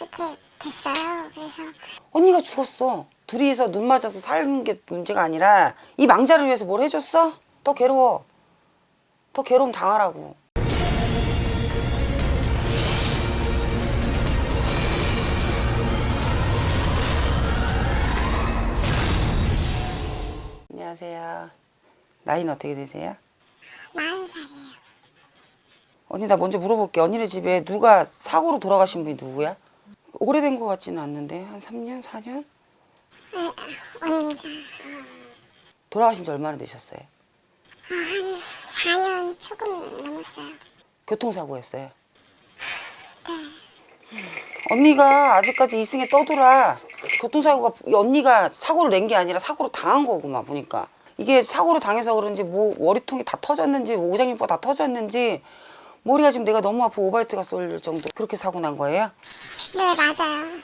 그렇게 됐어요. 그래서 언니가 죽었어. 둘이서 눈 맞아서 사는 게 문제가 아니라 이 망자를 위해서 뭘 해줬어? 더 괴로워. 더 괴로움 당하라고. 안녕하세요. 나이는 어떻게 되세요? 마흔 살이에요. 언니 나 먼저 물어볼게. 언니네 집에 누가 사고로 돌아가신 분이 누구야? 오래된 것 같지는 않는데 한 3년, 4년? 네, 언니가 돌아가신 지 얼마나 되셨어요? 아, 한 4년 조금 넘었어요. 교통사고였어요. 네. 언니가 아직까지 이승에 떠돌아. 교통사고가 이 언니가 사고를 낸 게 아니라 사고로 당한 거구만 보니까. 이게 사고로 당해서 그런지 뭐 머리통이 다 터졌는지 뭐 오장육부가 다 터졌는지 머리가 지금 내가 너무 아프고 오바이트가 쏠 정도 그렇게 사고 난 거예요? 네, 맞아요.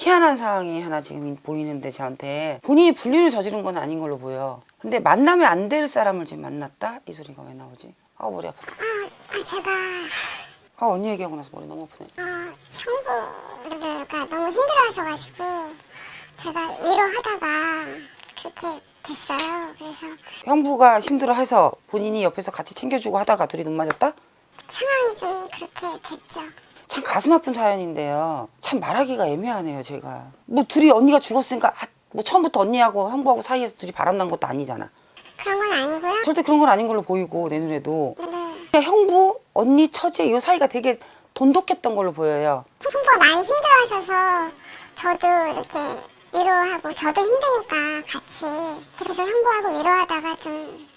희한한 상황이 하나 지금 보이는데 저한테 본인이 불륜을 저지른 건 아닌 걸로 보여. 근데 만나면 안 될 사람을 지금 만났다? 이 소리가 왜 나오지? 아 머리 아파. 아, 아 제가 아 언니 얘기하고 나서 머리 너무 아프네. 어, 형부가 너무 힘들어하셔가지고 제가 위로하다가 그렇게 됐어요. 그래서 형부가 힘들어해서 본인이 옆에서 같이 챙겨주고 하다가 둘이 눈 맞았다? 상황이 좀 그렇게 됐죠. 참 가슴 아픈 사연인데요. 참 말하기가 애매하네요, 제가. 뭐 둘이 언니가 죽었으니까 아, 뭐 처음부터 언니하고 형부하고 사이에서 둘이 바람난 것도 아니잖아. 그런 건 아니고요. 절대 그런 건 아닌 걸로 보이고 내 눈에도 네. 그냥 형부, 언니, 처제 이 사이가 되게 돈독했던 걸로 보여요. 형부가 많이 힘들어하셔서 저도 이렇게 위로하고 저도 힘드니까 같이 계속 형부하고 위로하다가 좀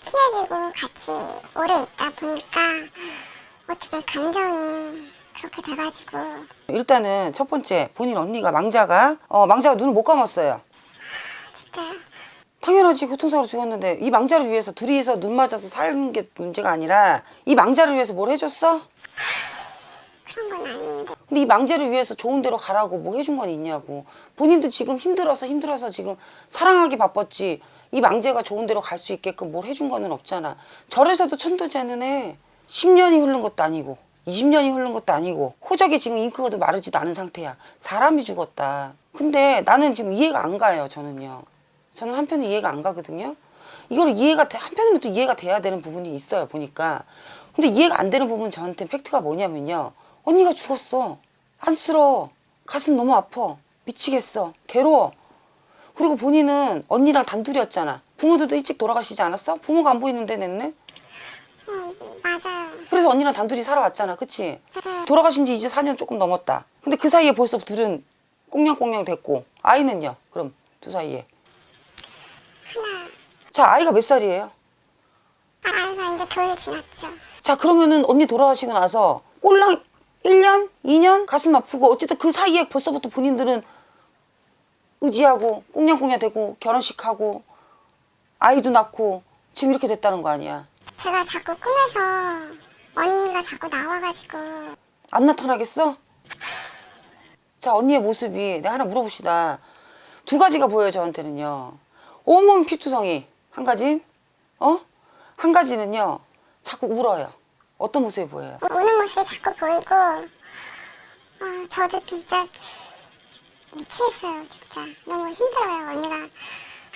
친해지고 같이 오래 있다 보니까 어떻게 감정이 그렇게 돼가지고 일단은 첫 번째 본인 언니가 망자가 어 망자가 눈을 못 감았어요. 진짜 당연하지 교통사고로 죽었는데 이 망자를 위해서 둘이서 눈 맞아서 사는 게 문제가 아니라 이 망자를 위해서 뭘 해줬어? 근데 이 망자를 위해서 좋은 데로 가라고 뭐 해준 건 있냐고. 본인도 지금 힘들어서 힘들어서 지금 사랑하기 바빴지. 이 망자가 좋은 데로 갈 수 있게끔 뭘 해준 거는 없잖아. 절에서도 천도제는 해. 10년이 흐른 것도 아니고 20년이 흐른 것도 아니고 호적에 지금 잉크가 마르지도 않은 상태야. 사람이 죽었다. 근데 나는 지금 이해가 안 가요 저는요. 저는 한편은 이해가 안 가거든요. 이걸 이해가 돼- 한편으로 또 이해가 돼야 되는 부분이 있어요 보니까. 근데 이해가 안 되는 부분 저한테 팩트가 뭐냐면요. 언니가 죽었어 안쓰러워. 가슴 너무 아파. 미치겠어. 괴로워. 그리고 본인은 언니랑 단둘이었잖아. 부모들도 일찍 돌아가시지 않았어? 부모가 안 보이는데 냈네? 어, 맞아요. 그래서 언니랑 단둘이 살아왔잖아. 그치? 네. 돌아가신 지 이제 4년 조금 넘었다. 근데 그 사이에 벌써 둘은 꽁냥꽁냥 됐고. 아이는요? 그럼 두 사이에? 하나. 자 아이가 몇 살이에요? 아이가 이제 돌 지났죠. 자 그러면은 언니 돌아가시고 나서 꼴랑 1년? 2년? 가슴 아프고 어쨌든 그 사이에 벌써부터 본인들은 의지하고 꽁냥꽁냥 되고 결혼식 하고 아이도 낳고 지금 이렇게 됐다는 거 아니야 제가 자꾸 꿈에서 언니가 자꾸 나와가지고 안 나타나겠어? 자 언니의 모습이 내가 하나 물어봅시다 두 가지가 보여요 저한테는요 온몸 피투성이 한 가지 어? 한 가지는요 자꾸 울어요 어떤 모습이 보여요? 우는 모습이 자꾸 보이고 어, 저도 진짜 미치겠어요 진짜 너무 힘들어요 언니가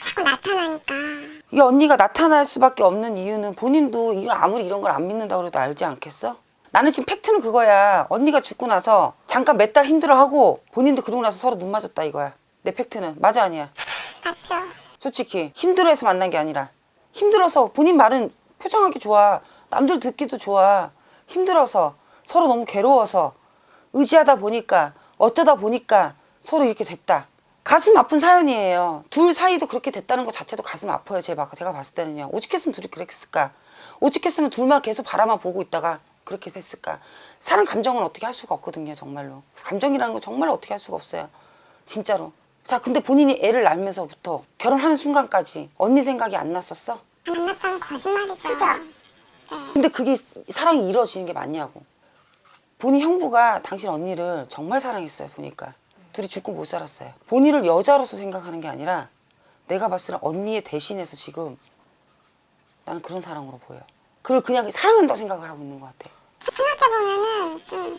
자꾸 나타나니까 이 언니가 나타날 수밖에 없는 이유는 본인도 아무리 이런 걸 안 믿는다고 해도 알지 않겠어? 나는 지금 팩트는 그거야. 언니가 죽고 나서 잠깐 몇 달 힘들어하고 본인도 그러고 나서 서로 눈 맞았다 이거야. 내 팩트는 맞아 아니야? 맞죠? 솔직히 힘들어해서 만난 게 아니라 힘들어서 본인 말은 표정하기 좋아. 남들 듣기도 좋아. 힘들어서 서로 너무 괴로워서 의지하다 보니까 어쩌다 보니까 서로 이렇게 됐다. 가슴 아픈 사연이에요. 둘 사이도 그렇게 됐다는 것 자체도 가슴 아파요. 제가, 제가 봤을 때는요. 오직했으면 둘이 그랬을까? 오직했으면 둘만 계속 바라만 보고 있다가 그렇게 됐을까? 사람 감정은 어떻게 할 수가 없거든요. 정말로. 감정이라는 건 정말 어떻게 할 수가 없어요. 진짜로. 자, 근데 본인이 애를 낳으면서부터 결혼하는 순간까지 언니 생각이 안 났었어? 만났다는 거짓말이죠 근데 그게 사랑이 이루어지는 게 맞냐고. 본인 형부가 당신 언니를 정말 사랑했어요, 보니까. 둘이 죽고 못 살았어요. 본인을 여자로서 생각하는 게 아니라 내가 봤을 때 언니의 대신해서 지금 나는 그런 사랑으로 보여. 그걸 그냥 사랑한다고 생각을 하고 있는 것 같아. 생각해보면은 좀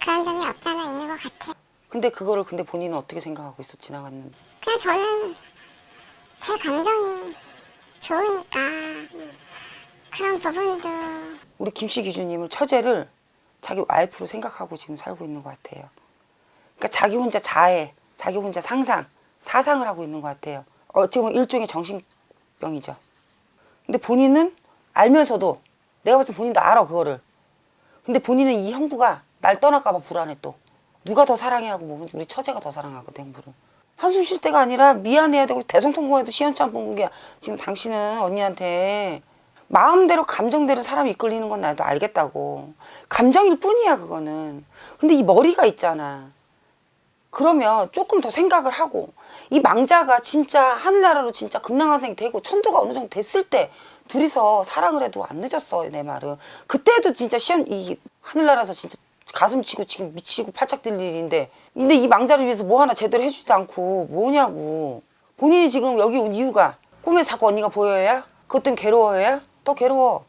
그런 점이 없잖아 있는 것 같아. 근데 그거를 근데 본인은 어떻게 생각하고 있어 지나갔는데. 그냥 저는 제 감정이 좋으니까 그런 부분도 우리 김씨 기주님을 처제를 자기 와이프로 생각하고 지금 살고 있는 것 같아요. 그러니까 자기 혼자 자해, 자기 혼자 상상, 사상을 하고 있는 것 같아요. 어떻게 보면 일종의 정신병이죠. 근데 본인은 알면서도 내가 봤을 때 본인도 알아 그거를. 근데 본인은 이 형부가 날 떠날까봐 불안해 또. 누가 더 사랑해 하고 뭐 우리 처제가 더 사랑하거든 형부를. 한숨 쉴 때가 아니라 미안해야 되고 대성통곡해도 시원찮은 게 지금 당신은 언니한테 마음대로 감정대로 사람이 이끌리는 건 나도 알겠다고. 감정일 뿐이야 그거는. 근데 이 머리가 있잖아. 그러면 조금 더 생각을 하고 이 망자가 진짜 하늘나라로 진짜 금낭한생이 되고 천도가 어느 정도 됐을 때 둘이서 사랑을 해도 안 늦었어 내 말은. 그때도 진짜 시원 이 하늘나라에서 진짜 가슴 치고 지금 미치고 팔짝 뛸 일인데 근데 이 망자를 위해서 뭐 하나 제대로 해주지도 않고 뭐냐고. 본인이 지금 여기 온 이유가 꿈에 자꾸 언니가 보여야? 그것 때문에 괴로워야 더 괴로워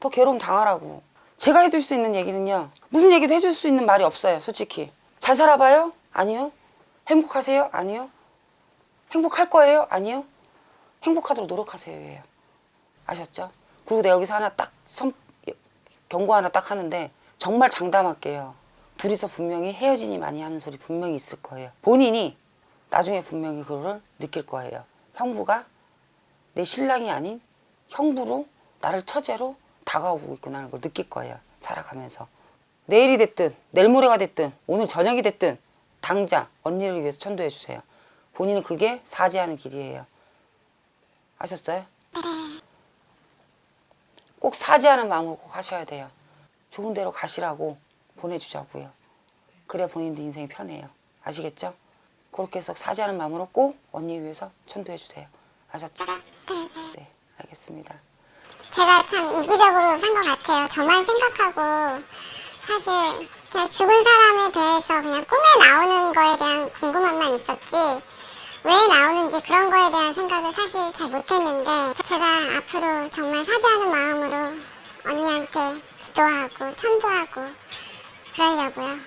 더 괴로움 당하라고. 제가 해줄 수 있는 얘기는요. 무슨 얘기도 해줄 수 있는 말이 없어요. 솔직히. 잘 살아봐요? 아니요. 행복하세요? 아니요. 행복할 거예요? 아니요. 행복하도록 노력하세요. 예요. 아셨죠? 그리고 내가 여기서 하나 딱 선, 경고 하나 딱 하는데 정말 장담할게요. 둘이서 분명히 헤어지니 많이 하는 소리 분명히 있을 거예요. 본인이 나중에 분명히 그거를 느낄 거예요. 형부가 내 신랑이 아닌 형부로 나를 처제로 다가오고 있구나라는 걸 느낄 거예요. 살아가면서. 내일이 됐든 내일 모레가 됐든 오늘 저녁이 됐든 당장 언니를 위해서 천도해 주세요. 본인은 그게 사죄하는 길이에요. 아셨어요? 꼭 사죄하는 마음으로 꼭 하셔야 돼요. 좋은 데로 가시라고 보내주자고요. 그래 본인도 인생이 편해요. 아시겠죠? 그렇게 해서 사죄하는 마음으로 꼭 언니 위해서 천도해 주세요. 아셨죠? 네, 알겠습니다. 제가 참 이기적으로 산 것 같아요. 저만 생각하고 사실 그냥 죽은 사람에 대해서 그냥 꿈에 나오는 거에 대한 궁금함만 있었지 왜 나오는지 그런 거에 대한 생각을 사실 잘 못했는데 제가 앞으로 정말 사죄하는 마음으로 언니한테 기도하고 천도하고 그러려고요.